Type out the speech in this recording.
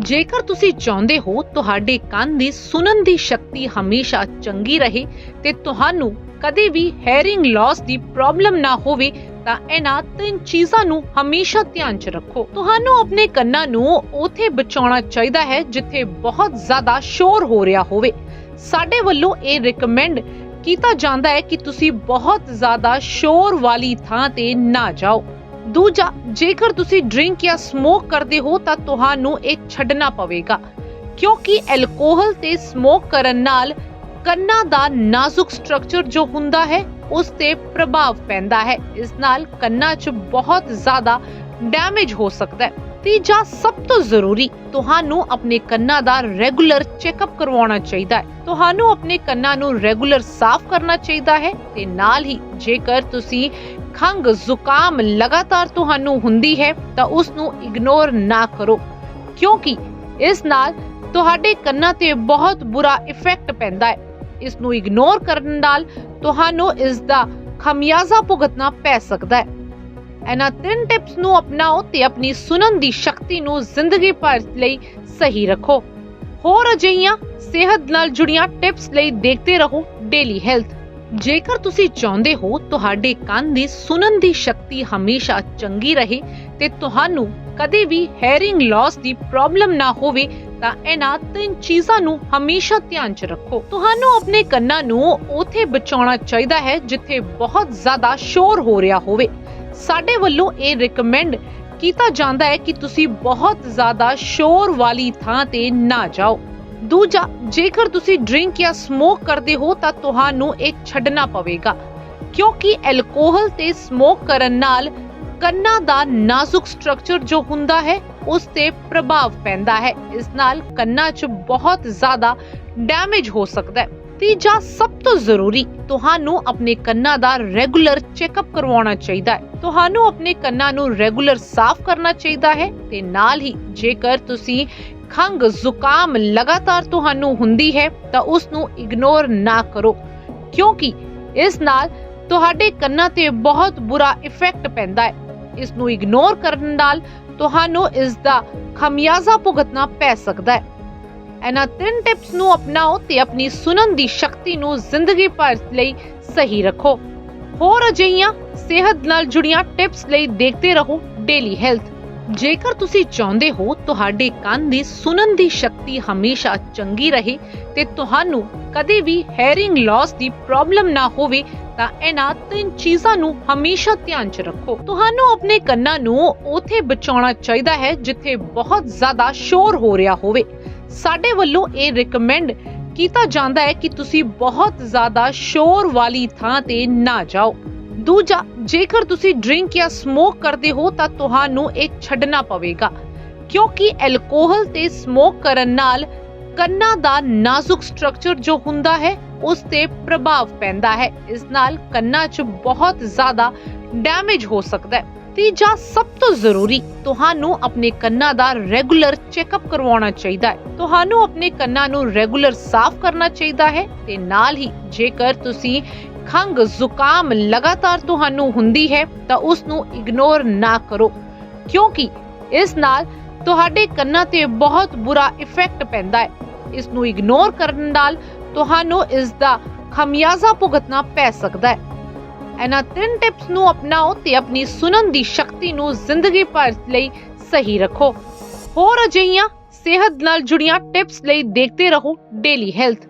ਜੇਕਰ ਤੁਸੀਂ ਚਾਹੁੰਦੇ ਹੋ ਤੁਹਾਡੇ ਕੰਨ ਦੀ ਸੁਣਨ ਦੀ ਸ਼ਕਤੀ ਹਮੇਸ਼ਾ ਚੰਗੀ ਰਹੇ ਤੇ ਤੁਹਾਨੂੰ ਕਦੇ ਵੀ ਹੈਰਿੰਗ ਲਾਸ ਦੀ ਪ੍ਰੋਬਲਮ ਨਾ ਹੋਵੇ, ਤਾਂ ਇਹਨਾਂ ਤਿੰਨ ਚੀਜ਼ਾਂ ਨੂੰ ਹਮੇਸ਼ਾ ਧਿਆਨ 'ਚ ਰੱਖੋ। ਤੁਹਾਨੂੰ ਆਪਣੇ ਕੰਨਾਂ ਨੂੰ ਉਥੇ ਬਚਾਉਣਾ ਚਾਹੀਦਾ ਹੈ ਜਿੱਥੇ ਬਹੁਤ ਜ਼ਿਆਦਾ ਸ਼ੋਰ ਹੋ ਰਿਹਾ ਹੋਵੇ। ਸਾਡੇ ਵੱਲੋਂ ਇਹ ਰეკਮੈਂਡ ਕੀਤਾ ਜਾਂਦਾ ਹੈ ਕਿ ਤੁਸੀਂ ਬਹੁਤ ਜ਼ਿਆਦਾ ਸ਼ੋਰ ਵਾਲੀ ਥਾਂ ਤੇ ਨਾ ਜਾਓ। ਦੂਜਾ, ਜੇਕਰ ਤੁਸੀਂ ਡਰਿੰਕ ਜਾਂ ਸਮੋਕ ਕਰਦੇ ਹੋ ਤਾਂ ਤੁਹਾਨੂੰ ਇਹ ਛੱਡਣਾ ਪਵੇਗਾ। ਕਿਉਂਕਿ ਐਲਕੋਹਲ ਤੇ ਸਮੋਕ ਕਰਨ ਨਾਲ ਕੰਨਾਂ ਦਾ ਨਾਜ਼ੁਕ ਸਟਰਕਚਰ ਜੋ ਹੁੰਦਾ ਹੈ, ਉਸ ਤੇ ਪ੍ਰਭਾਵ ਪੈਂਦਾ ਹੈ। ਇਸ ਨਾਲ ਕੰਨਾਂ 'ਚ ਬਹੁਤ ਜ਼ਿਆਦਾ ਡੈਮੇਜ ਹੋ ਸਕਦਾ ਹੈ। ਤੀਜਾ ਸਭ ਤੋਂ ਜ਼ਰੂਰੀ, ਤੁਹਾਨੂੰ ਆਪਣੇ ਕੰਨਾਂ ਦਾ ਰੈਗੂਲਰ ਚੈੱਕਅਪ ਕਰਵਾਉਣਾ ਚਾਹੀਦਾ ਹੈ। ਤੁਹਾਨੂੰ ਆਪਣੇ ਕੰਨਾਂ ਨੂੰ ਰੈਗੂਲਰ ਸਾਫ਼ ਕਰਨਾ ਚਾਹੀਦਾ ਹੈ ਤੇ ਨਾਲ ਹੀ ਜੇਕਰ ਤੁਸੀਂ ਖੰਗ ਜ਼ੁਕਾਮ ਲਗਾਤਾਰ ਤੁਹਾਨੂੰ ਹੁੰਦੀ ਹੈ, ਤਾਂ ਉਸ ਨੂੰ ਇਗਨੋਰ ਨਾ ਕਰੋ। ਕਿਉਂਕਿ ਇਸ ਨਾਲ ਤੁਹਾਡੇ ਕੰਨਾਂ ਤੇ ਬਹੁਤ ਬੁਰਾ ਇਫੈਕਟ ਪੈਂਦਾ ਹੈ। ਇਸ ਨੂੰ ਇਗਨੋਰ ਕਰਨ ਨਾਲ ਤੁਹਾਨੂੰ ਇਸ ਦਾ ਖਮਿਆਜ਼ਾ ਭੁਗਤਣਾ ਪੈ ਸਕਦਾ ਹੈ। ਇਹਨਾਂ ਤਿੰਨ ਟਿਪਸ ਨੂੰ ਅਪਣਾਓ ਤੇ ਆਪਣੀ ਸੁਣਨ ਦੀ ਸ਼ਕਤੀ ਨੂੰ ਜ਼ਿੰਦਗੀ ਭਰ ਲਈ ਸਹੀ ਰੱਖੋ। ਹੋਰ ਅਜਿਹੀਆਂ ਸਿਹਤ ਨਾਲ ਜੁੜੀਆਂ ਟਿਪਸ ਲਈ ਦੇਖਦੇ ਰਹੋ ਡੇਲੀ ਹੈਲਥ ਜੇਕਰ ਤੁਸੀਂ ਚਾਹੁੰਦੇ ਹੋ ਤੁਹਾਡੇ ਕੰਨ ਦੀ ਸੁਣਨ ਦੀ ਸ਼ਕਤੀ ਹਮੇਸ਼ਾ ਚੰਗੀ ਰਹੇ ਤੇ ਤੁਹਾਨੂੰ ਕਦੇ ਵੀ ਹੈਰਿੰਗ ਲਾਸ ਦੀ ਪ੍ਰੋਬਲਮ ਨਾ ਹੋਵੇ, ਤਾਂ ਇਹਨਾਂ ਤਿੰਨ ਚੀਜ਼ਾਂ ਨੂੰ ਹਮੇਸ਼ਾ ਧਿਆਨ 'ਚ ਰੱਖੋ। ਤੁਹਾਨੂੰ ਆਪਣੇ ਕੰਨਾਂ ਨੂੰ ਉਥੇ ਬਚਾਉਣਾ ਚਾਹੀਦਾ ਹੈ ਜਿੱਥੇ ਬਹੁਤ ਜ਼ਿਆਦਾ ਸ਼ੋਰ ਹੋ ਰਿਹਾ ਹੋਵੇ। ਸਾਡੇ ਵੱਲੋਂ ਇਹ ਰეკਮੈਂਡ ਕੀਤਾ ਜਾਂਦਾ ਹੈ ਕਿ ਤੁਸੀਂ ਬਹੁਤ ਜ਼ਿਆਦਾ ਸ਼ੋਰ ਵਾਲੀ ਥਾਂ ਤੇ ਨਾ ਜਾਓ। ਦੂਜਾ, ਜੇਕਰ ਤੁਸੀਂ ਡਰਿੰਕ ਜਾਂ ਸਮੋਕ ਕਰਦੇ ਹੋ ਤਾਂ ਤੁਹਾਨੂੰ ਇਹ ਛੱਡਣਾ ਪਵੇਗਾ, ਕਿਉਂਕਿ ਐਲਕੋਹਲ ਤੇ ਸਮੋਕ ਕਰਨ ਨਾਲ ਕੰਨਾਂ ਦਾ ਨਾਜ਼ੁਕ ਸਟਰਕਚਰ ਜੋ ਹੁੰਦਾ ਹੈ, ਉਸ ਤੇ ਪ੍ਰਭਾਵ ਪੈਂਦਾ ਹੈ। ਇਸ ਨਾਲ ਕੰਨਾਂ 'ਚ ਬਹੁਤ ਜ਼ਿਆਦਾ ਡੈਮੇਜ ਹੋ ਸਕਦਾ ਹੈ। ਤੀਜਾ ਸਭ ਤੋਂ ਜ਼ਰੂਰੀ, ਤੁਹਾਨੂੰ ਆਪਣੇ ਕੰਨਾਂ ਦਾ ਰੈਗੂਲਰ ਚੈੱਕਅਪ ਕਰਵਾਉਣਾ ਚਾਹੀਦਾ ਹੈ। ਤੁਹਾਨੂੰ ਆਪਣੇ ਕੰਨਾਂ ਨੂੰ ਰੈਗੂਲਰ ਸਾਫ਼ ਕਰਨਾ ਚਾਹੀਦਾ ਹੈ ਤੇ ਨਾਲ ਹੀ ਜੇਕਰ ਤੁਸੀਂ ਖੰਗ ਜ਼ੁਕਾਮ ਲਗਾਤਾਰ ਤੁਹਾਨੂੰ ਹੁੰਦੀ ਹੈ, ਤਾਂ ਉਸ ਨੂੰ ਇਗਨੋਰ ਨਾ ਕਰੋ, ਕਿਉਂਕਿ ਇਸ ਨਾਲ ਤੁਹਾਡੇ ਕੰਨਾਂ ਤੇ ਬਹੁਤ ਬੁਰਾ ਇਫੈਕਟ ਪੈਂਦਾ ਹੈ। ਇਸ ਨੂੰ ਇਗਨੋਰ ਕਰਨ ਨਾਲ ਤੁਹਾਨੂੰ ਇਸ ਦਾ ਖਮਿਆਜ਼ਾ ਭੁਗਤਣਾ ਪੈ ਸਕਦਾ ਹੈ। ਇਹਨਾਂ ਤਿੰਨ ਟਿਪਸ ਨੂੰ ਅਪਣਾਓ ਤੇ ਆਪਣੀ ਸੁਣਨ ਦੀ ਸ਼ਕਤੀ ਨੂੰ ਜ਼ਿੰਦਗੀ ਭਰ ਲਈ ਸਹੀ ਰੱਖੋ। ਹੋਰ ਅਜਿਹੀਆਂ ਸਿਹਤ ਨਾਲ ਜੁੜੀਆਂ ਟਿਪਸ ਲਈ ਦੇਖਦੇ ਰਹੋ ਡੇਲੀ ਹੈਲਥ ਜੇਕਰ ਤੁਸੀਂ ਚਾਹੁੰਦੇ ਹੋ ਤੁਹਾਡੇ ਕੰਨ ਦੀ ਸੁਣਨ ਦੀ ਸ਼ਕਤੀ ਹਮੇਸ਼ਾ ਚੰਗੀ ਰਹੇ ਤੇ ਤੁਹਾਨੂੰ ਕਦੇ ਵੀ ਹੈਰਿੰਗ ਲਾਸ ਦੀ ਪ੍ਰੋਬਲਮ ਨਾ ਹੋਵੇ, ਤਾਂ ਇਹਨਾਂ ਤਿੰਨ ਚੀਜ਼ਾਂ ਨੂੰ ਹਮੇਸ਼ਾ ਧਿਆਨ 'ਚ ਰੱਖੋ। ਤੁਹਾਨੂੰ ਆਪਣੇ ਕੰਨਾਂ ਨੂੰ ਉਥੇ ਬਚਾਉਣਾ ਚਾਹੀਦਾ ਹੈ ਜਿੱਥੇ ਬਹੁਤ ਜ਼ਿਆਦਾ ਸ਼ੋਰ ਹੋ ਰਿਹਾ ਹੋਵੇ। ਸਾਡੇ ਵੱਲੋਂ ਇਹ ਰეკਮੈਂਡ ਕੀਤਾ ਜਾਂਦਾ ਹੈ ਕਿ ਤੁਸੀਂ ਬਹੁਤ ਜ਼ਿਆਦਾ ਸ਼ੋਰ ਵਾਲੀ ਥਾਂ ਤੇ ਨਾ ਜਾਓ। ਦੂਜਾ, ਜੇਕਰ ਤੁਸੀਂ ਡਰਿੰਕ ਜਾਂ ਸਮੋਕ ਕਰਦੇ ਹੋ ਤਾਂ ਤੁਹਾਨੂੰ ਇਹ ਛੱਡਣਾ ਪਵੇਗਾ, ਕਿਉਂਕਿ ਐਲਕੋਹਲ ਤੇ ਸਮੋਕ ਕਰਨ ਨਾਲ ਕੰਨਾਂ ਦਾ ਨਾਜ਼ੁਕ ਸਟਰਕਚਰ ਜੋ ਹੁੰਦਾ ਹੈ, ਉਸ ਤੇ ਪ੍ਰਭਾਵ ਪੈਂਦਾ ਹੈ। ਇਸ ਨਾਲ ਕੰਨਾਂ 'ਚ ਬਹੁਤ ਜ਼ਿਆਦਾ ਡੈਮੇਜ ਹੋ ਸਕਦਾ ਹੈ। ਤੀਜਾ ਸਭ ਤੋਂ ਜ਼ਰੂਰੀ, ਤੁਹਾਨੂੰ ਆਪਣੇ ਕੰਨਾਂ ਦਾ ਰੈਗੂਲਰ ਚੈੱਕਅਪ ਕਰਵਾਉਣਾ ਚਾਹੀਦਾ ਹੈ। ਤੁਹਾਨੂੰ ਆਪਣੇ ਕੰਨਾਂ ਨੂੰ ਰੈਗੂਲਰ ਸਾਫ਼ ਕਰਨਾ ਚਾਹੀਦਾ ਹੈ ਤੇ ਨਾਲ ਹੀ ਜੇਕਰ ਤੁਸੀਂ ਖੰਗ ਜ਼ੁਕਾਮ ਲਗਾਤਾਰ ਤੁਹਾਨੂੰ ਹੁੰਦੀ ਹੈ, ਤਾਂ ਉਸ ਨੂੰ ਇਗਨੋਰ ਨਾ ਕਰੋ। ਕਿਉਂਕਿ ਇਸ ਨਾਲ ਤੁਹਾਡੇ ਕੰਨਾਂ ਤੇ ਬਹੁਤ ਬੁਰਾ ਇਫੈਕਟ ਪੈਂਦਾ ਹੈ। ਇਸ ਨੂੰ ਇਗਨੋਰ ਕਰਨ ਨਾਲ ਤੁਹਾਨੂੰ ਇਸ ਦਾ ਖਮਿਆਜ਼ਾ ਭੁਗਤਣਾ ਪੈ ਸਕਦਾ ਹੈ। ਇਹਨਾਂ ਤਿੰਨ ਟਿਪਸ ਨੂੰ ਅਪਣਾਓ ਤੇ ਆਪਣੀ ਸੁਣਨ ਦੀ ਸ਼ਕਤੀ ਨੂੰ ਜ਼ਿੰਦਗੀ ਭਰ ਲਈ ਸਹੀ ਰੱਖੋ। ਹੋਰ ਅਜਿਹੀਆਂ ਸਿਹਤ ਨਾਲ ਜੁੜੀਆਂ ਟਿਪਸ ਲਈ ਦੇਖਦੇ ਰਹੋ ਡੇਲੀ ਹੈਲਥ।